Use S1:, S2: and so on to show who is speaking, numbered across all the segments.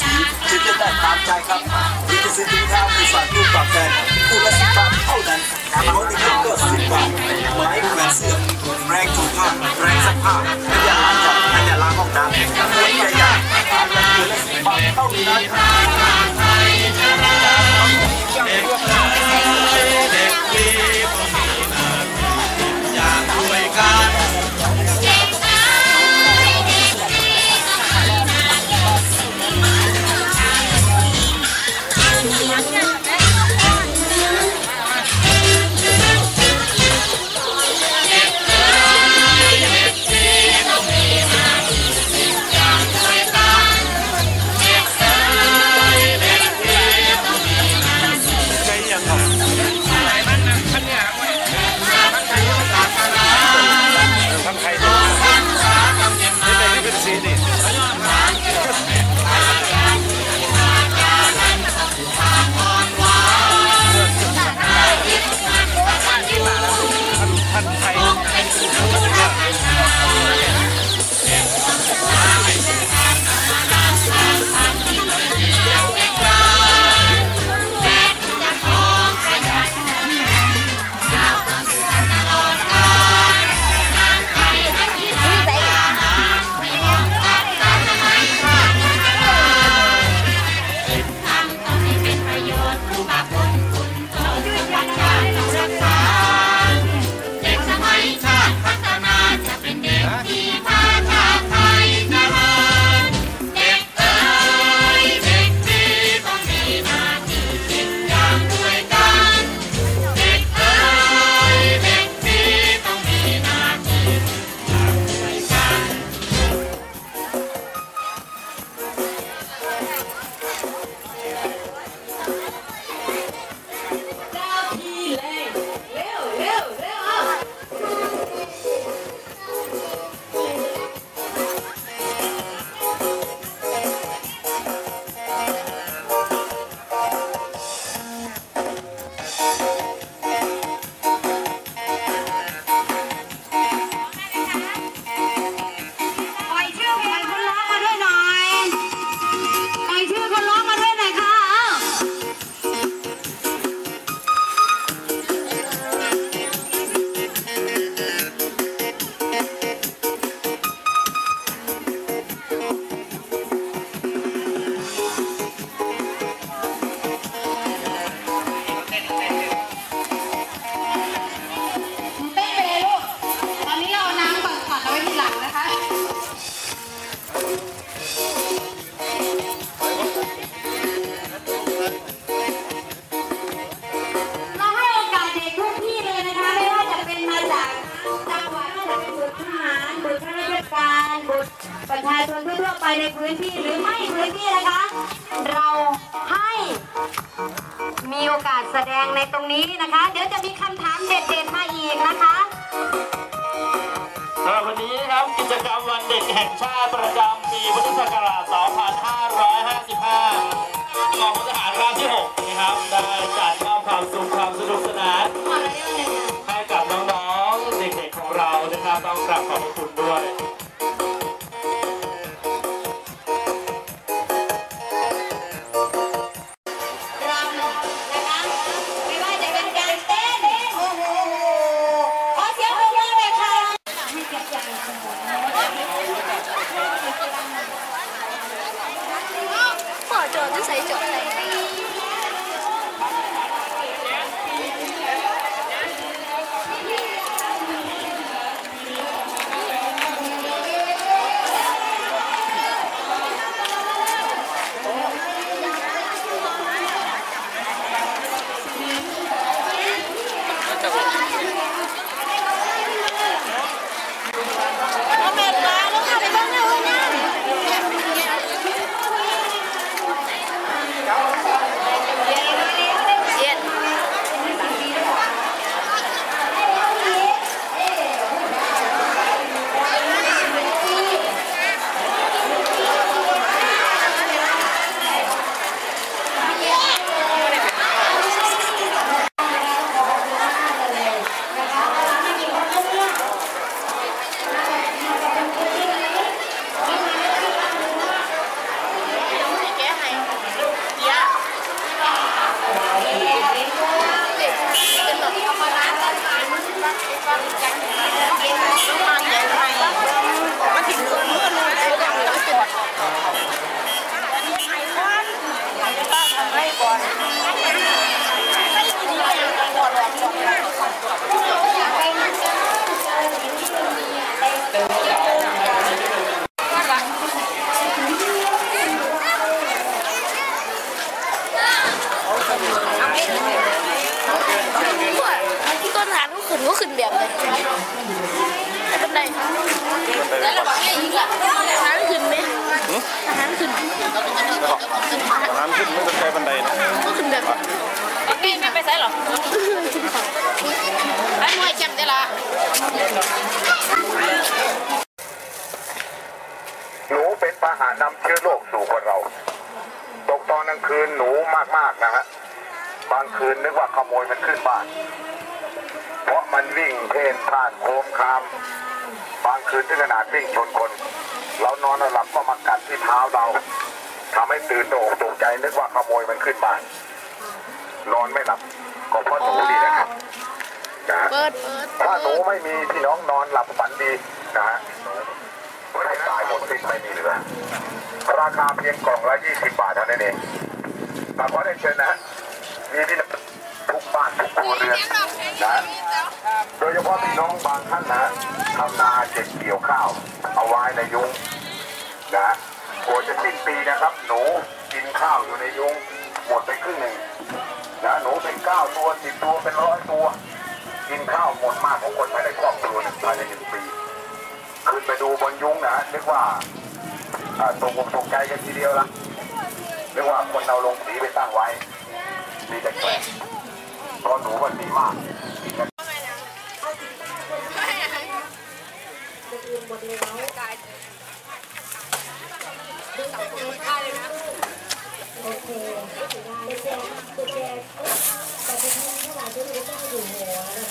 S1: สี
S2: จึงจะได้ตามใจครับวิธีซื้อถุงเท้ามีฝากลูกฝากแฟนคู่ละสิบบาทเท่านั้นโน้ตอีกก็สิบบาทไม้แขวนเสื้อแรงถูกผ้าแรงซักผ้า
S3: ประ
S4: ชาชนทั่วๆไปในพื้นที่หรือไม่พื้นที่นะคะ เราให้มีโอกาสแสดงในตรงนี้นะคะ เดี๋ยวจะมีคำถามเด็ดๆมาอีกนะคะ
S5: สำหรับวันนี้นะครับกิจกรรมวันเด็กแห่งชาติประจำปีพุทธศักราช 2555กองพลทหารราบที่ 6 นะครับ ได้จัดมอบความสุขความสนุกสนานให้กับน้องๆ เด็กๆของเรานะครับ ต้องกราบขอบพระคุณด้วย
S4: นูเป็นพา
S6: หะนำ
S7: เชื้อโรคสู่คนเรา ตกตอนกลางคืนหนูมากๆนะฮะ บางคืนนึกว่าขโมยมันขึ้นบ้าน เพราะมันวิ่งเพ่นพ่านโคมคาม บางคืนถึงขนาดวิ่งชนคน เรานอนหลับก็มากัดที่เท้าเราทำให้ตื่นตระหนกตกใจนึกว่าขโมยมันขึ้นบ้าน นอนไม่หลับก็เพราะหนูนี่นะครับนะฮะ
S6: เปิดเปิด
S7: ถ้าหนูไม่มีพี่น้องนอนหลับฝันดีนะฮะใหมดสิ้นไม่มีเหลือ ราคาเพียงกล่องละ 20 บาทเท่านั้นเองมาขอได้เชิญนะ มีพี่ทุกบ้านทุกครัวเรือนนะ โดยเฉพาะพี่น้องบางท่านนะทำนาเก็บเกี่ยวข้าว เอาไว้ในยุ้งนะกลัวจะสิ้นปีนะครับ หนูกินข้าวอยู่ในยุ้งหมดไปครึ่งหนึ่งนะหนูเป็นเก้าตัวสิบตัวเป็นร้อยตัว กินข้าวหมดมากของคนภายในครอบครัวภายในหนึ่งปี ขึ้นไปดูบนยุ้งนะนึกว่าตกอกตกใจกันทีเดียวละนึกว่าคนเอาลงสีไปตั้งไว้มีแต่แกะเพราะหนูมันดีมาก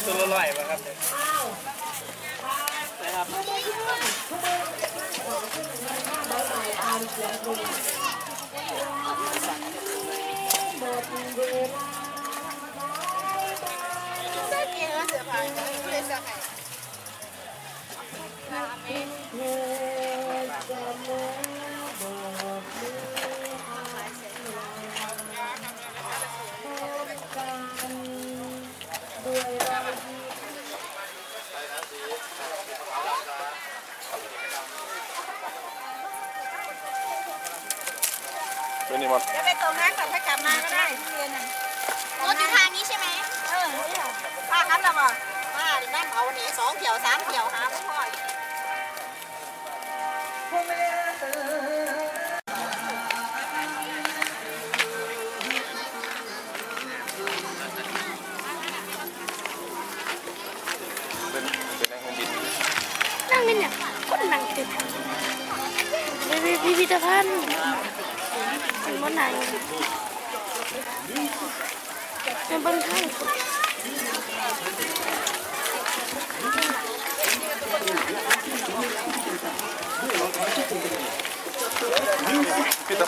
S5: ตัวละร้อยป่ะครับนะครับ
S8: 你再点个小孩，
S4: 你对小孩。 ไปตรงนั้นก่อนถ้ากลับมาก็ได้ที่เรียนน่ะ
S6: รถอยู่ทางนี้ใช่ไหม
S4: เออเนี่ยป้าครับเราบอกป้านั่งเอาวันนี้สองเที่ยวสามเที่ยวหาพ่อพ่อ
S8: เป็นเป็นนักบิน
S6: นั่งนี่เนี่ยคนนั่งติดพิพิธภัณฑ์ เป็นวันไหนเป็นบ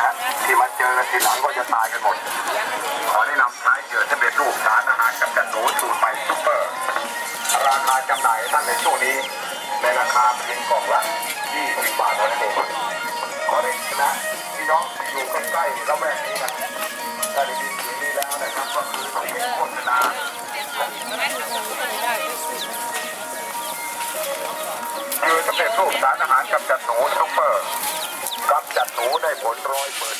S6: นะ
S1: ที่มาเจ
S7: อกันทีหลังก็จะตายกันหมด ขอแนะนำใช้เหยื่อสำเร็จรูปสารอาหารกำจัดหนูสูตรใหม่ซุปเปอร์ ราคาจำหน่ายท่านในช่วงนี้ ในราคาเพียงกล่องละ 20 บาทเท่านั้นเองขอเรียนนะพี่น้องที่อยู่ใกล้ๆละแวกนี้นะถ้าได้ยินเสียงนี้แล้วนะครับก็คือต้องเป็นโฆษณาคือสำเร็จรูปสารอาหารกำจัดหนูซุปเปอร์ กำจัดหนูได้ผลร้อยเปอร์